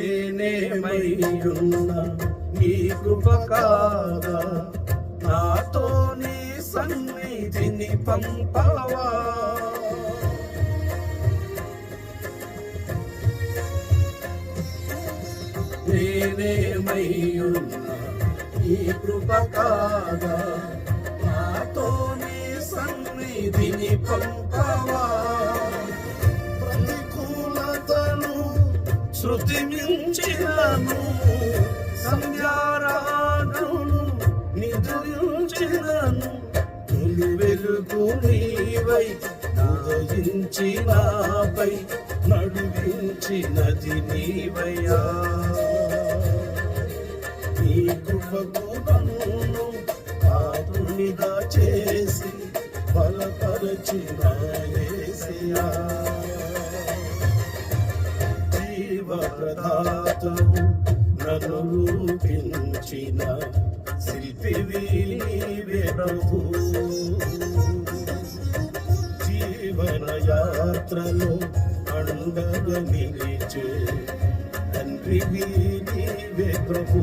నేనేమయ్యున్న నీ కృప కాదా? నాతో నీ సన్నిధిని పంపవా? నేనేమయ్యున్న నీ కృప కాదా? నాతో నీ సన్నిధిని పంపవా? శృతి మించినను సంధ్యారాగను నిద్రించినను తొలి వెలుగు నీవై ఉదయించి నాపై నడిపించినది నీవయ్యా. నీ కృపకు నన్ను పాపునిగా చేసి బలపరచిన యేసయ్యా జీవప్రదాతవు నన్ను రూపించిన శిల్పివి నీవే ప్రభు. జీవన యాత్రలో అండగా నిలిచే తండ్రివి నీవే ప్రభు.